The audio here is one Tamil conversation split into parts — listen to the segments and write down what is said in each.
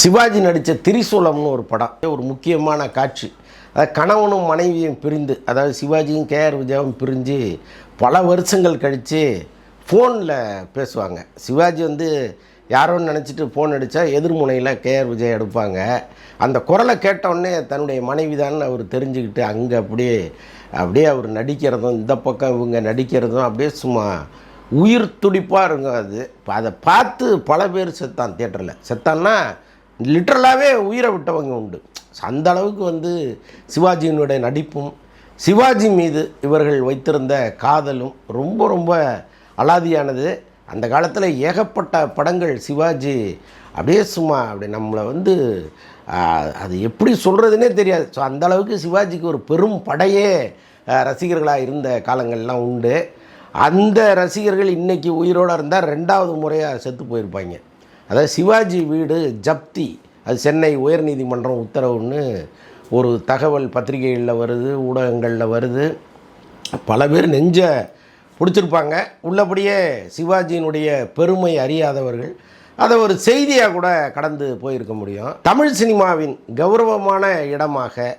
சிவாஜி நடித்த திரிசூலம்னு ஒரு படம். ஒரு முக்கியமான காட்சி. அதாவது கணவனும் மனைவியும் பிரிந்து அதாவது சிவாஜியும் கேஆர் விஜயாவும் பிரிஞ்சு பல வருஷங்கள் கழித்து ஃபோனில் பேசுவாங்க. சிவாஜி வந்து யாரோன்னு நினச்சிட்டு ஃபோன் அடித்தா எதிர்முனையில் கேஆர் விஜய் எடுப்பாங்க. அந்த குரலை கேட்டவுடனே தன்னுடைய மனைவி தான் அவர் தெரிஞ்சுக்கிட்டு அங்கே அப்படியே அப்படியே அவர் நடிக்கிறதும் இந்த பக்கம் இவங்க நடிக்கிறதும் அப்படியே சும்மா உயிர் துடிப்பாக இருக்கும் அது. அதை பார்த்து பல பேர் செத்தான் தேட்டரில் செத்தான்னா லிட்ரலாகவே உயிரை விட்டவங்க உண்டு. அந்த அளவுக்கு வந்து சிவாஜியினுடைய நடிப்பும் சிவாஜி மீது இவர்கள் வைத்திருந்த காதலும் ரொம்ப ரொம்ப அலாதியானது. அந்த காலத்தில் ஏகப்பட்ட படங்கள் சிவாஜி அப்படியே சும்மா அப்படி நம்மளை வந்து அது எப்படி சொல்கிறதுனே தெரியாது. ஸோ அந்த அளவுக்கு சிவாஜிக்கு ஒரு பெரும் படையே ரசிகர்களாக இருந்த காலங்கள்லாம் உண்டு. அந்த ரசிகர்கள் இன்றைக்கி உயிரோடு இருந்தால் ரெண்டாவது முறையாக செத்து போயிருப்பாங்க. அதாவது சிவாஜி வீடு ஜப்தி அது சென்னை உயர்நீதிமன்றம் உத்தரவுன்னு ஒரு தகவல் பத்திரிகைகளில் வருது ஊடகங்களில் வருது. பல பேர் நெஞ்ச பிடிச்சிருப்பாங்க. உள்ளபடியே சிவாஜியினுடைய பெருமை அறியாதவர்கள் அதை ஒரு செய்தியாக கூட கடந்து போயிருக்க முடியும். தமிழ் சினிமாவின் கௌரவமான இடமாக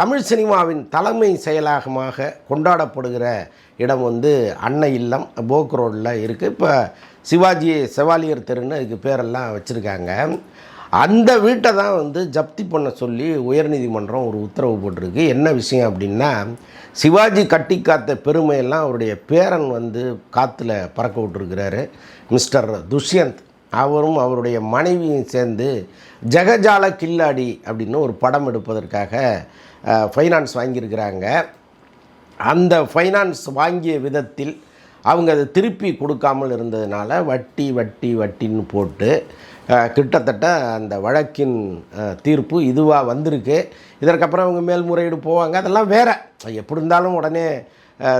தமிழ் சினிமாவின் தலைமை செயலாகமாக கொண்டாடப்படுகிற இடம் வந்து அன்னை இல்லம் போக் ரோடில் இருக்குது இப்போ சிவாஜி செவாலியர் தெருன்னு அதுக்கு பேரெல்லாம் வச்சுருக்காங்க. அந்த வீட்டை தான் வந்து ஜப்தி பண்ண சொல்லி உயர்நீதிமன்றம் ஒரு உத்தரவு போட்டிருக்கு. என்ன விஷயம் அப்படின்னா சிவாஜி கட்டி காத்த பெருமையெல்லாம் அவருடைய பேரன் வந்து காற்றுல பறக்க விட்டுருக்கிறாரு. மிஸ்டர் துஷ்யந்த் அவரும் அவருடைய மனைவியும் சேர்ந்து ஜெகஜால கில்லாடி அப்படின்னு ஒரு படம் எடுப்பதற்காக ஃபைனான்ஸ் வாங்கியிருக்கிறாங்க. அந்த ஃபைனான்ஸ் வாங்கிய விதத்தில் அவங்க அதை திருப்பி கொடுக்காமல் இருந்ததுனால வட்டி வட்டி வட்டின்னு போட்டு கிட்டத்தட்ட அந்த வழக்கின் தீர்ப்பு இதுவாக வந்திருக்கு. இதற்கப்புறம் அவங்க மேல்முறையீடு போவாங்க. அதெல்லாம் வேற. எப்படி இருந்தாலும் உடனே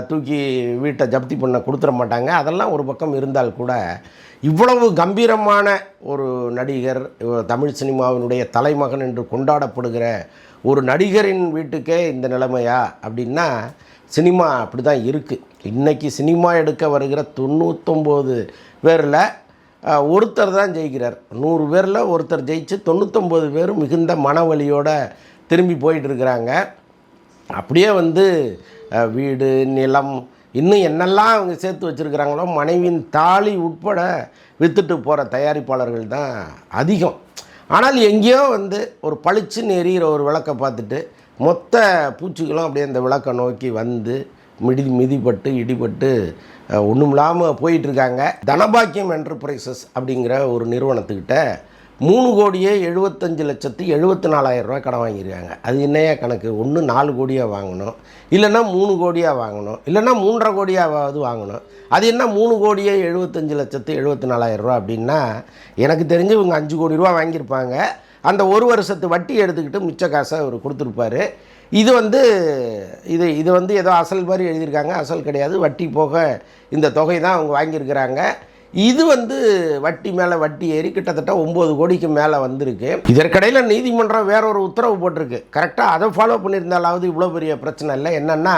தூக்கி வீட்டை ஜப்தி பண்ண கொடுத்துட மாட்டாங்க. அதெல்லாம் ஒரு பக்கம் இருந்தால் கூட இவ்வளவு கம்பீரமான ஒரு நடிகர் தமிழ் சினிமாவினுடைய தலைமகன் என்று கொண்டாடப்படுகிற ஒரு நடிகரின் வீட்டுக்கே இந்த நிலைமையா? அப்படின்னா சினிமா அப்படி தான் இருக்குது இன்றைக்கி சினிமா எடுக்க வருகிற தொண்ணூத்தொம்பது பேரில் ஒருத்தர் தான் ஜெயிக்கிறார். நூறு பேரில் ஒருத்தர் ஜெயிச்சு தொண்ணூத்தொம்பது பேரும் மிகுந்த மனவலியோடு திரும்பி போயிட்டுருக்கிறாங்க அப்படியே வந்து வீடு நிலம் இன்னும் என்னெல்லாம் அவங்க சேர்த்து வச்சுருக்கிறாங்களோ மனைவியின் தாலி உட்பட விற்றுட்டு போகிற தயாரிப்பாளர்கள் தான் அதிகம். ஆனால் எங்கேயோ வந்து ஒரு பளிச்சுன்னு எரியிற ஒரு விளக்கை பார்த்துட்டு மொத்த பூச்சிகளும் அப்படியே அந்த விளக்கை நோக்கி வந்து மிடி மிதிப்பட்டு இடிபட்டு ஒன்றும் இல்லாமல் போயிட்டுருக்காங்க தனபாக்கியம் என்டர்பிரைசஸ் அப்படிங்கிற ஒரு நிறுவனத்துக்கிட்ட மூணு கோடியே எழுபத்தஞ்சு லட்சத்து எழுபத்தி நாலாயிரம் ரூபாய் கடன் வாங்கியிருக்காங்க. அது என்னையா கணக்கு? ஒன்று நாலு கோடியாக வாங்கணும். இல்லைன்னா மூணு கோடியாக வாங்கணும். இல்லைன்னா மூன்றரை கோடியாவது வாங்கணும். அது என்ன மூணு கோடியே எழுபத்தஞ்சு லட்சத்து எழுபத்தி நாலாயிரம் ரூபா அப்படின்னா எனக்கு தெரிஞ்சு இவங்க அஞ்சு கோடி ரூபா வாங்கியிருப்பாங்க. அந்த ஒரு வருஷத்து வட்டி எடுத்துக்கிட்டு மிச்ச காசை அவர் கொடுத்துருப்பாரு. இது வந்து இது இது வந்து ஏதோ அசல் மாதிரி எழுதியிருக்காங்க. அசல் கிடையாது. வட்டி போக இந்த தொகை தான் அவங்க வாங்கியிருக்கிறாங்க. இது வந்து வட்டி மேலே வட்டி ஏறி கிட்டத்தட்ட ஒம்பது கோடிக்கு மேலே வந்திருக்கு. இதற்கிடையில் நீதிமன்றம் வேற ஒரு உத்தரவு போட்டிருக்கு. கரெக்டாக அதை ஃபாலோ பண்ணியிருந்தாலாவது இவ்வளோ பெரிய பிரச்சனை இல்லை. என்னென்னா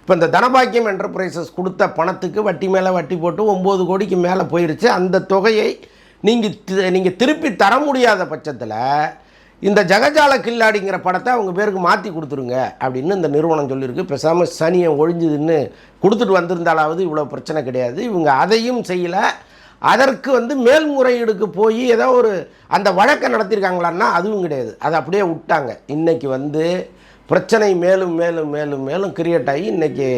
இப்போ இந்த தனபாக்கியம் என்டர்பிரைசஸ் கொடுத்த பணத்துக்கு வட்டி மேலே வட்டி போட்டு ஒம்பது கோடிக்கு மேலே போயிருச்சு. அந்த தொகையை நீங்கள் நீங்கள் திருப்பி தர முடியாத பட்சத்தில் இந்த ஜகஜால கில்லாடிங்கிற படத்தை அவங்க பேருக்கு மாற்றி கொடுத்துருங்க அப்படின்னு இந்த நிறுவனம் சொல்லியிருக்கு. பேசாமல் சனியை ஒழிஞ்சுதுன்னு கொடுத்துட்டு வந்திருந்தாலாவது இவ்வளோ பிரச்சனை கிடையாது. இவங்க அதையும் செய்யலை. அதற்கு வந்து மேல்முறையீடுக்கு போய் ஏதோ ஒரு அந்த வழக்கை நடத்தியிருக்காங்களான்னா அதுவும் கிடையாது. அதை அப்படியே விட்டாங்க. இன்றைக்கி வந்து பிரச்சனை மேலும் மேலும் மேலும் மேலும் கிரியேட் ஆகி இன்றைக்கி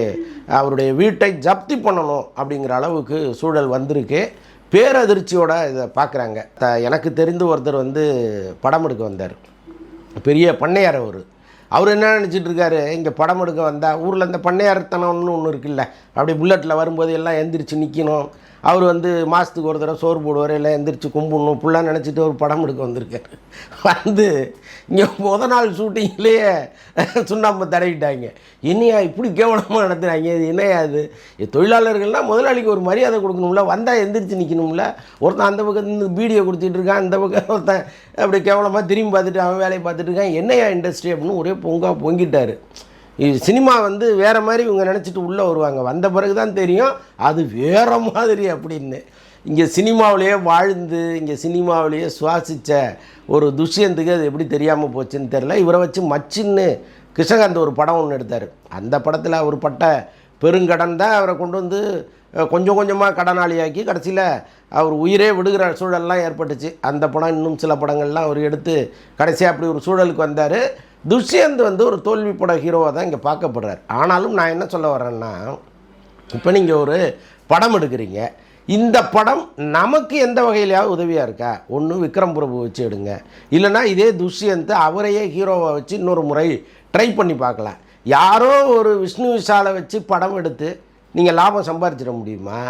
அவருடைய வீட்டை ஜப்தி பண்ணணும் அப்படிங்கிற அளவுக்கு சூழல் வந்திருக்கு. பேரதிர்ச்சியோட இதை பார்க்குறாங்க. த எனக்கு தெரிந்து ஒருத்தர் வந்து படம் எடுக்க வந்தார். பெரிய பண்ணையார் அவர். அவர் என்ன நினச்சிட்டு இருக்காரு? இங்கே படம் எடுக்க வந்தால் ஊரில் இந்த பண்ணையார்த்தனம்னு ஒன்று இருக்குல்ல அப்படி புல்லட்டில் வரும்போது எல்லாம் எந்திரிச்சு நிற்கணும் அவர் வந்து மாதத்துக்கு ஒரு தடவை சோறு போடுவார் இல்லை எந்திரிச்சு கும்பிடணும் ஃபுல்லாக நினச்சிட்டு ஒரு படம் எடுக்க வந்திருக்காரு. வந்து இங்கே முத நாள் ஷூட்டிங்லேயே சுண்ணாம்பு தடவிட்டாங்க. என்னையா இப்படி கேவலமாக நடத்துகிறாங்க இது என்னையா இது? தொழிலாளர்கள்னால் முதலாளிக்கு ஒரு மரியாதை கொடுக்கணும்ல வந்தால் எந்திரிச்சு நிற்கணும்ல ஒருத்தன் அந்த பக்கம் இருந்து பீடியை கொடுத்துட்டு இருக்கான் இந்த பக்கம் ஒருத்தன் அப்படி கேவலமாக திரும்பி பார்த்துட்டு அவன் வேலையை பார்த்துட்டு இருக்கான். என்னையா இண்டஸ்ட்ரி அப்படின்னு ஒரே பொங்கா பொங்கிட்டார். சினிமா வந்து வேறு மாதிரி இவங்க நினச்சிட்டு உள்ளே வருவாங்க. வந்த பிறகு தான் தெரியும். அது வேறு மாதிரி அப்படின்னு. இங்கே சினிமாவிலேயே வாழ்ந்து இங்கே சினிமாவிலேயே சுவாசித்த ஒரு துஷ்யந்துக்கு அது எப்படி தெரியாமல் போச்சுன்னு தெரில இவரை வச்சு மச்சின்னு கிருஷ்ணகாந்த் ஒரு படம் ஒன்று எடுத்தார். அந்த படத்தில் அவர் பட்ட பெருங்கடன் தான் அவரை கொண்டு வந்து கொஞ்சம் கொஞ்சமாக கடனாளியாக்கி கடைசியில் அவர் உயிரே விடுகிற சூழல்லாம் ஏற்பட்டுச்சு. அந்த படம் இன்னும் சில படங்கள்லாம் அவர் எடுத்து கடைசியாக அப்படி ஒரு சூழலுக்கு வந்தார். துஷ்யந்த் வந்து ஒரு தோல்வி பட ஹீரோவாக தான் இங்கே பார்க்கப்படுறார். ஆனாலும் நான் என்ன சொல்ல வரேன்னா இப்போ நீங்கள் ஒரு படம் எடுக்கிறீங்க. இந்த படம் நமக்கு எந்த வகையிலையாவது உதவியாக இருக்கா? ஒன்று விக்ரம் பிரபு வச்சு எடுங்க. இல்லைன்னா இதே துஷ்யந்த் அவரையே ஹீரோவை வச்சு இன்னொரு முறை ட்ரை பண்ணி பார்க்கலாம். யாரோ ஒரு விஷ்ணு விஷாலை வச்சு படம் எடுத்து நீங்கள் லாபம் சம்பாரிச்சிட முடியுமா?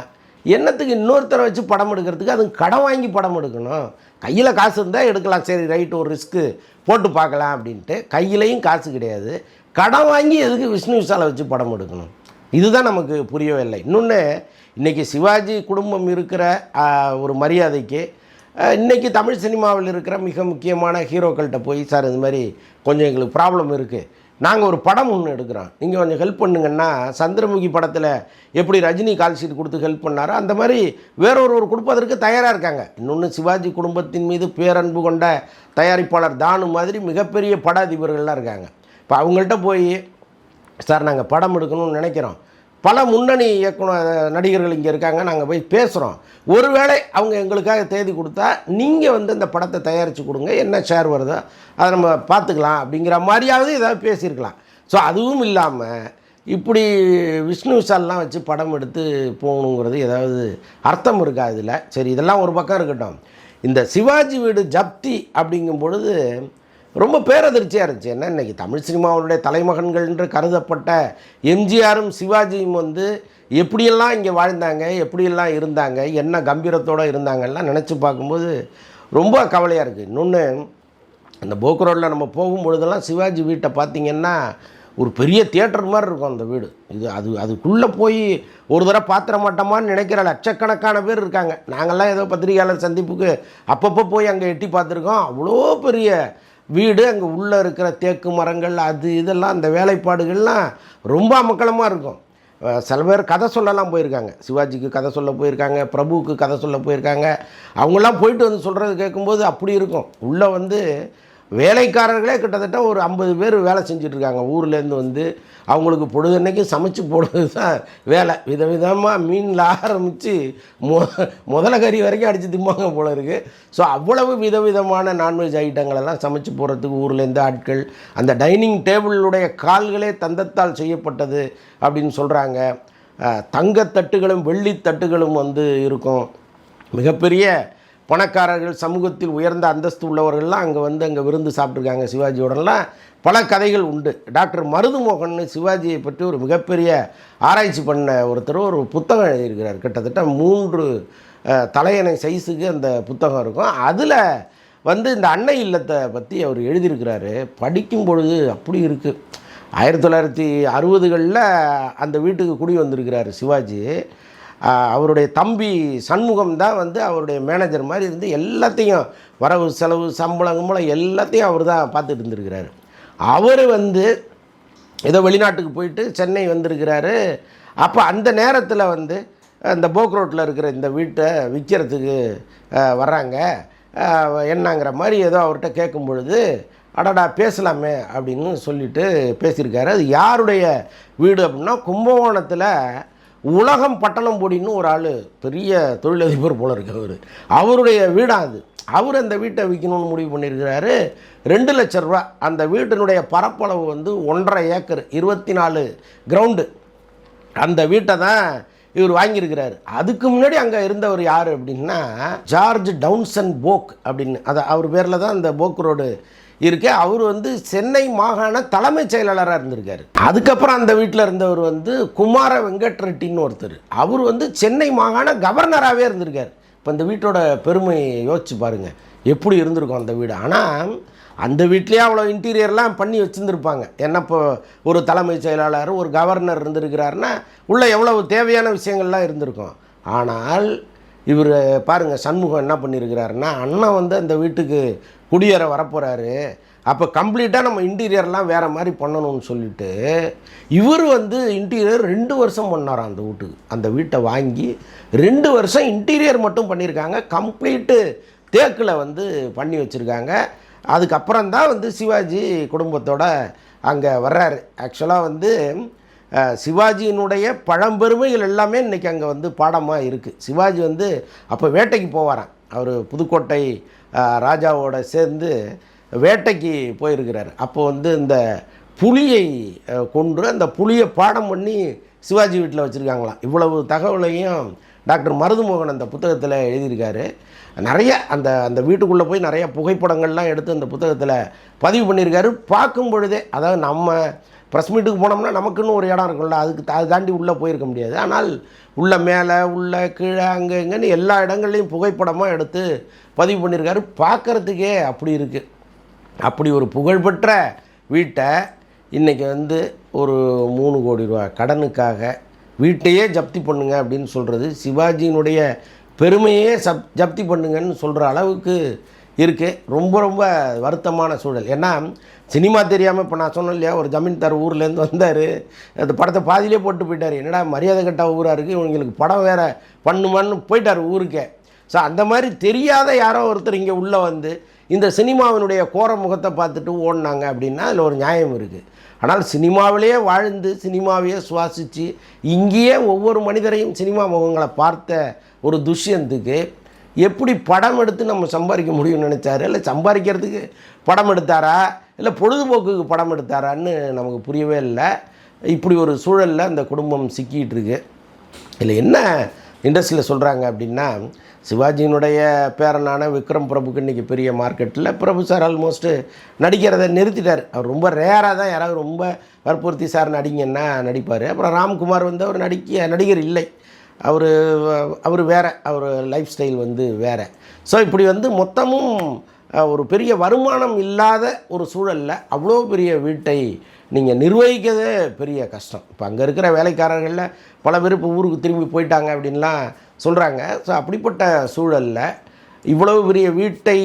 என்னத்துக்கு இன்னொருத்தரை வச்சு படம் எடுக்கிறதுக்கு அது கடன் வாங்கி படம் எடுக்கணும். கையில் காசு இருந்தால் எடுக்கலாம். சரி ரைட் ஒரு ரிஸ்க்கு போட்டு பார்க்கலாம் அப்படின்ட்டு கையிலையும் காசு கிடையாது. கடன் வாங்கி எதுக்கு விஷ்ணு விஷாலை வச்சு படம் எடுக்கணும்? இதுதான் நமக்கு புரியவே இல்லை. இன்னொன்று இன்றைக்கி சிவாஜி குடும்பம் இருக்கிற ஒரு மரியாதைக்கு இன்றைக்கி தமிழ் சினிமாவில் இருக்கிற மிக முக்கியமான ஹீரோக்கள்கிட்ட போய் சார் இது மாதிரி கொஞ்சம் எங்களுக்கு ப்ராப்ளம் இருக்குது நாங்கள் ஒரு படம் ஒன்று எடுக்கிறோம். நீங்கள் கொஞ்சம் ஹெல்ப் பண்ணுங்கன்னா சந்திரமுகி படத்தில் எப்படி ரஜினி கால் ஷீட் கொடுத்து ஹெல்ப் பண்ணாரோ அந்த மாதிரி வேறொருவர் கொடுப்பதற்கு தயாராக இருக்காங்க. இன்னொன்று சிவாஜி குடும்பத்தின் மீது பேரன்பு கொண்ட தயாரிப்பாளர் தானு மாதிரி மிகப்பெரிய பட அதிபர்கள்லாம் இருக்காங்க. இப்போ அவங்கள்ட்ட போய் சார் நாங்கள் படம் எடுக்கணும்னு நினைக்கிறோம். பல முன்னணி இயக்குனர் நடிகர்கள் இங்கே இருக்காங்க நாங்கள் போய் பேசுகிறோம் ஒருவேளை அவங்க எங்களுக்காக தேதி கொடுத்தா நீங்கள் வந்து இந்த படத்தை தயாரித்து கொடுங்க என்ன ஷேர் வருதோ அதை நம்ம பார்த்துக்கலாம் அப்படிங்கிற மாதிரியாவது ஏதாவது பேசியிருக்கலாம். ஸோ அதுவும் இல்லாமல் இப்படி விஷ்ணு விஷால்லாம் வச்சு படம் எடுத்து போகணுங்கிறது ஏதாவது அர்த்தம் இருக்கா இதில்? சரி இதெல்லாம் ஒரு பக்கம் இருக்கட்டும். இந்த சிவாஜி வீடு ஜப்தி அப்படிங்கும் பொழுது ரொம்ப பேரதிர்ச்சியாக இருந்துச்சு. என்ன இன்றைக்கி தமிழ் சினிமாவுடைய தலைமகன்கள் என்று கருதப்பட்ட எம்ஜிஆரும் சிவாஜியும் வந்து எப்படியெல்லாம் இங்கே வாழ்ந்தாங்க எப்படியெல்லாம் இருந்தாங்க என்ன கம்பீரத்தோடு இருந்தாங்கலாம் நினச்சி பார்க்கும்போது ரொம்ப கவலையாக இருக்குது இன்னொன்று அந்த போக்கு ரோட்டில் நம்ம போகும்பொழுதெல்லாம் சிவாஜி வீட்டை பார்த்திங்கன்னா ஒரு பெரிய தியேட்டர் மாதிரி இருக்கும் அந்த வீடு. இது அது அதுக்குள்ளே போய் ஒரு தடவை பாத்திர மாட்டோமான்னு நினைக்கிற லட்சக்கணக்கான பேர் இருக்காங்க. நாங்கள்லாம் ஏதோ பத்திரிகையாளர் சந்திப்புக்கு அப்பப்போ போய் அங்கே எட்டி பார்த்துருக்கோம். அவ்வளோ பெரிய வீடு அங்கே உள்ளே இருக்கிற தேக்கு மரங்கள் அது இதெல்லாம் அந்த வேலைப்பாடுகள்லாம் ரொம்ப அமக்கலமாக இருக்கும். சில பேர் கதை சொல்லலாம் போயிருக்காங்க. சிவாஜிக்கு கதை சொல்ல போயிருக்காங்க பிரபுவுக்கு கதை சொல்ல போயிருக்காங்க. அவங்களாம் போயிட்டு வந்து சொல்கிறது கேட்கும்போது அப்படி இருக்கும். உள்ளே வந்து வேலைக்காரர்களே கிட்டத்தட்ட ஒரு ஐம்பது பேர் வேலை செஞ்சிட்ருக்காங்க. ஊர்லேருந்து வந்து அவங்களுக்கு பொழுதன்னைக்கு சமைச்சு போடுறது தான் வேலை. விதவிதமாக மீனில் ஆரம்பித்து மொ முதல கறி வரைக்கும் அடித்து திம்பாங்க போல இருக்குது ஸோ அவ்வளவு விதவிதமான நான்வெஜ் ஐட்டங்களெல்லாம் சமைச்சு போடுறதுக்கு ஊர்லேருந்து ஆட்கள் அந்த டைனிங் டேபிளுடைய கால்களே தந்தத்தால் செய்யப்பட்டது அப்படின்னு சொல்கிறாங்க தங்கத்தட்டுகளும் வெள்ளித்தட்டுகளும் வந்து இருக்கும். மிகப்பெரிய பணக்காரர்கள் சமூகத்தில் உயர்ந்த அந்தஸ்து உள்ளவர்கள்லாம் அங்கே வந்து அங்கே விருந்து சாப்பிட்ருக்காங்க சிவாஜியோடலாம் பல கதைகள் உண்டு. டாக்டர் மருதுமோகன் சிவாஜியை பற்றி ஒரு மிகப்பெரிய ஆராய்ச்சி பண்ண ஒருத்தர் ஒரு புத்தகம் எழுதியிருக்கிறார். கிட்டத்தட்ட மூன்று தலையணை சைஸுக்கு அந்த புத்தகம் இருக்கும். அதில் வந்து இந்த அன்னை இல்லத்தை பற்றி அவர் எழுதியிருக்கிறாரு. படிக்கும் பொழுது அப்படி இருக்குது ஆயிரத்தி தொள்ளாயிரத்தி அறுபதுகளில் அந்த வீட்டுக்கு குடி வந்திருக்கிறாரு சிவாஜி. அவருடைய தம்பி சண்முகம் தான் வந்து அவருடைய மேனேஜர் மாதிரி இருந்து எல்லாத்தையும் வரவு செலவு சம்பளம் கும்பளம் எல்லாத்தையும் அவர் தான் பார்த்துட்டு இருந்திருக்கிறாரு. அவர் வந்து ஏதோ வெளிநாட்டுக்கு போயிட்டு சென்னை வந்திருக்கிறாரு. அப்போ அந்த நேரத்தில் வந்து அந்த போக் ரோட்டில் இருக்கிற இந்த வீட்டை விற்கிறதுக்கு வர்றாங்க. என்னங்கிற மாதிரி ஏதோ அவர்கிட்ட கேட்கும் பொழுது அடடா பேசலாமே அப்படின்னு சொல்லிட்டு பேசியிருக்காரு. அது யாருடைய வீடு அப்படின்னா கும்பகோணத்தில் உலகம் பட்டணம் போடின்னு ஒரு ஆள் பெரிய தொழிலதிபர் போல இருக்கு அவர். அவருடைய வீடாக அது. அவர் அந்த வீட்டை விற்கணும்னு முடிவு பண்ணியிருக்கிறாரு. ரெண்டு லட்ச ரூபா. அந்த வீட்டினுடைய பரப்பளவு வந்து ஒன்றரை ஏக்கர் இருபத்தி நாலு கிரவுண்டு அந்த வீட்டை தான் இவர் வாங்கியிருக்கிறார். அதுக்கு முன்னாடி அங்கே இருந்தவர் யார் அப்படின்னா ஜார்ஜ் டவுன்சன் போக் அப்படின்னு. அதை அவர் பேரில் தான் அந்த போக் ரோடு இருக்கு அவர் வந்து சென்னை மாகாண தலைமைச் செயலாளராக இருந்திருக்காரு. அதுக்கப்புறம் அந்த வீட்டில் இருந்தவர் வந்து குமார வெங்கட் ரெட்டின்னு ஒருத்தர். அவர் வந்து சென்னை மாகாண கவர்னராகவே இருந்திருக்காரு. இப்போ இந்த வீட்டோட பெருமை யோசிச்சு பாருங்கள் எப்படி இருந்திருக்கும் அந்த வீடு? ஆனால் அந்த வீட்லேயே அவ்வளோ இன்டீரியர்லாம் பண்ணி வச்சுருந்துருப்பாங்க. என்ன இப்போ ஒரு தலைமைச் செயலாளர் ஒரு கவர்னர் இருந்திருக்கிறாருன்னா உள்ள எவ்வளவு தேவையான விஷயங்கள்லாம் இருந்திருக்கும். ஆனால் இவர் பாருங்கள் சண்முகம் என்ன பண்ணியிருக்கிறாருன்னா அண்ணன் வந்து அந்த வீட்டுக்கு குடியேற வரப்போகிறாரு அப்போ கம்ப்ளீட்டாக நம்ம இன்டீரியர்லாம் வேறு மாதிரி பண்ணணும்னு சொல்லிட்டு இவர் வந்து இன்டீரியர் ரெண்டு வருஷம் பண்ணாராம் அந்த வீட்டுக்கு. அந்த வீட்டை வாங்கி ரெண்டு வருஷம் இன்டீரியர் மட்டும் பண்ணியிருக்காங்க. கம்ப்ளீட்டு தேக்கில் வந்து பண்ணி வச்சுருக்காங்க. அதுக்கப்புறம் தான் வந்து சிவாஜி குடும்பத்தோட அங்கே வர்றாரு. ஆக்சுவலாக வந்து சிவாஜியினுடைய பழம்பெருமைகள் எல்லாமே இன்றைக்கி அங்கே வந்து பாடமாக இருக்குது சிவாஜி வந்து அப்போ வேட்டைக்கு போவாராம். அவர் புதுக்கோட்டை ராஜாவோட சேர்ந்து வேட்டைக்கு போயிருக்கிறார். அப்போ வந்து இந்த புலியை கொண்டு கொன்று அந்த புலியை பாடம் பண்ணி சிவாஜி வீட்டில் வச்சுருக்காங்களாம். இவ்வளவு தகவலையும் டாக்டர் மருதுமோகன் அந்த புத்தகத்தில் எழுதியிருக்காரு. நிறைய அந்த அந்த வீட்டுக்குள்ளே போய் நிறைய புகைப்படங்கள்லாம் எடுத்து அந்த புத்தகத்தில் பதிவு பண்ணியிருக்காரு. பார்க்கும் பொழுதே அதாவது நம்ம ப்ரெஸ் மீட்டுக்கு போனோம்னா நமக்குன்னு ஒரு இடம் இருக்கும்ல அதுக்கு அது அதை தாண்டி உள்ளே போயிருக்க முடியாது. ஆனால் உள்ள மேலே உள்ள கீழே அங்கே இங்கேன்னு எல்லா இடங்கள்லையும் புகைப்படமாக எடுத்து பதிவு பண்ணியிருக்காரு. பார்க்குறதுக்கே அப்படி இருக்குது அப்படி ஒரு புகழ்பெற்ற வீட்டை இன்றைக்கி வந்து ஒரு மூணு கோடி ரூபா கடனுக்காக வீட்டையே ஜப்தி பண்ணுங்க அப்படின்னு சொல்கிறது சிவாஜியினுடைய பெருமையே சப் ஜப்தி பண்ணுங்கன்னு சொல்கிற அளவுக்கு இருக்குது ரொம்ப ரொம்ப வருத்தமான சூழல். ஏன்னா சினிமா தெரியாமல் இப்போ நான் சொன்னேன் இல்லையா ஒரு ஜமீன்தார் ஊர்லேருந்து வந்தார். அந்த படத்தை பாதியிலே போட்டு போயிட்டார். என்னடா மரியாதை கட்ட ஊராக இருக்குது இவங்களுக்கு படம் வேறு பண்ணுமான்னு போயிட்டார் ஊருக்கே. ஸோ அந்த மாதிரி தெரியாத யாரோ ஒருத்தர் இங்கே உள்ளே வந்து இந்த சினிமாவினுடைய கோர முகத்தை பார்த்துட்டு ஓடினாங்க அப்படின்னா அதில் ஒரு நியாயம் இருக்குது ஆனால் சினிமாவிலேயே வாழ்ந்து சினிமாவையே சுவாசித்து இங்கேயே ஒவ்வொரு மனிதரையும் சினிமா முகங்களை பார்த்த ஒரு துஷ்யந்துக்கு எப்படி படம் எடுத்து நம்ம சம்பாதிக்க முடியும்னு நினச்சாரு? இல்லை சம்பாதிக்கிறதுக்கு படம் எடுத்தாரா? இல்லை பொழுதுபோக்குக்கு படம் எடுத்தாரான்னு நமக்கு புரியவே இல்லை. இப்படி ஒரு சூழலில் அந்த குடும்பம் சிக்கிட்டு இருக்கு. இதில் என்ன இண்டஸ்ட்ரியில் சொல்கிறாங்க அப்படின்னா சிவாஜியினுடைய பேரனான விக்ரம் பிரபுக்கு இன்றைக்கி பெரிய மார்க்கெட்டில் பிரபு சார் ஆல்மோஸ்ட்டு நடிக்கிறத நிறுத்திட்டார். அவர் ரொம்ப ரேராக தான் யாராவது ரொம்ப வற்புறுத்தி சார் நடிங்கன்னா நடிப்பார். அப்புறம் ராம்குமார் வந்து அவர் நடிக்க நடிகர் இல்லை. அவர் அவர் வேறு. அவர் லைஃப் ஸ்டைல் வந்து வேறு. ஸோ இப்படி வந்து மொத்தமும் ஒரு பெரிய வருமானம் இல்லாத ஒரு சூழலில் அவ்வளோ பெரிய வீட்டை நீங்கள் நிர்வகிக்கிறதே பெரிய கஷ்டம். இப்போ அங்கே இருக்கிற வேலைக்காரர்களில் பல பேர் இப்போ ஊருக்கு திரும்பி போயிட்டாங்க அப்படின்லாம் சொல்கிறாங்க ஸோ அப்படிப்பட்ட சூழலில் இவ்வளவு பெரிய வீட்டை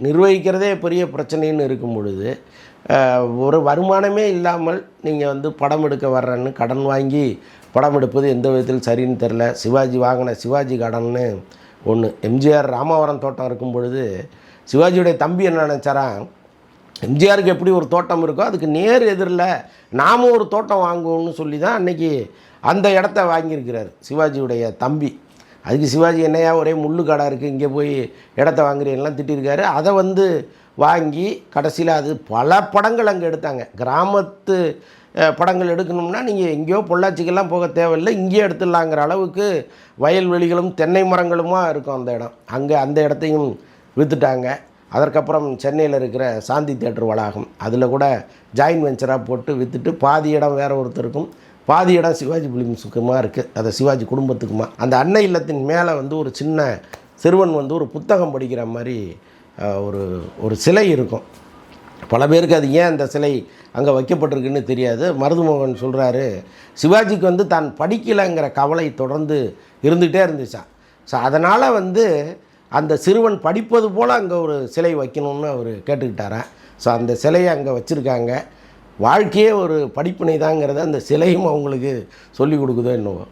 நிர்வகிக்கிறதே பெரிய பிரச்சனைன்னு இருக்கும் பொழுது ஒரு வருமானமே இல்லாமல் நீங்கள் வந்து படம் எடுக்க வர்றன்னு கடன் வாங்கி படம் எடுப்பது எந்த விதத்தில் சரின்னு தெரில சிவாஜி வாங்கின சிவாஜி கடன்னு ஒன்று எம்ஜிஆர் ராமாவரம் தோட்டம் இருக்கும் பொழுது சிவாஜியுடைய தம்பி என்ன நினச்சாராம் எம்ஜிஆருக்கு எப்படி ஒரு தோட்டம் இருக்கோ அதுக்கு நேர் எதிரில் நாமும் ஒரு தோட்டம் வாங்குவோம்னு சொல்லி தான் அன்னைக்கு அந்த இடத்த வாங்கியிருக்கிறார் சிவாஜியுடைய தம்பி. அதுக்கு சிவாஜி என்னையா ஒரே முள்ளு கடை இருக்குது இங்கே போய் இடத்த வாங்குறீங்கலாம் திட்டிருக்காரு அதை வந்து வாங்கி கடைசியில் அது பல படங்கள் அங்கே எடுத்தாங்க. கிராமத்து படங்கள் எடுக்கணும்னா நீங்கள் எங்கேயோ பொள்ளாச்சிக்கெல்லாம் போக தேவையில்லை இங்கேயே எடுத்துடலாங்கிற அளவுக்கு வயல்வெளிகளும் தென்னை மரங்களுமா இருக்கும் அந்த இடம். அங்கே அந்த இடத்தையும் விற்றுட்டாங்க அதற்கப்புறம் சென்னையில் இருக்கிற சாந்தி தேட்டர் வளாகம். அதில் கூட ஜாயின் வெஞ்சராக போட்டு விற்றுட்டு பாதி இடம் வேறு ஒருத்தருக்கும் பாதி இடம் சிவாஜி ஃபிலிம்ஸுக்குமா இருக்குது அதை சிவாஜி குடும்பத்துக்குமா. அந்த அன்னை இல்லத்தின் மேலே வந்து ஒரு சின்ன சிறுவன் வந்து ஒரு புத்தகம் படிக்கிற மாதிரி ஒரு ஒரு சிலை இருக்கும். பல பேருக்கு அது ஏன் அந்த சிலை அங்கே வைக்கப்பட்டிருக்குன்னு தெரியாது. மருதுமோகன் சொல்கிறாரு சிவாஜிக்கு வந்து தான் படிக்கலைங்கிற கவலை தொடர்ந்து இருந்துகிட்டே இருந்துச்சான் ஸோ அதனால் வந்து அந்த சிறுவன் படிப்பது போல் அங்கே ஒரு சிலை வைக்கணும்னு அவர் கேட்டுக்கிட்டாராம் ஸோ அந்த சிலையை அங்கே வச்சுருக்காங்க. வாழ்க்கையே ஒரு படிப்பினை தாங்கிறத அந்த சிலையும் அவங்களுக்கு சொல்லி கொடுக்குதோ என்னவோ.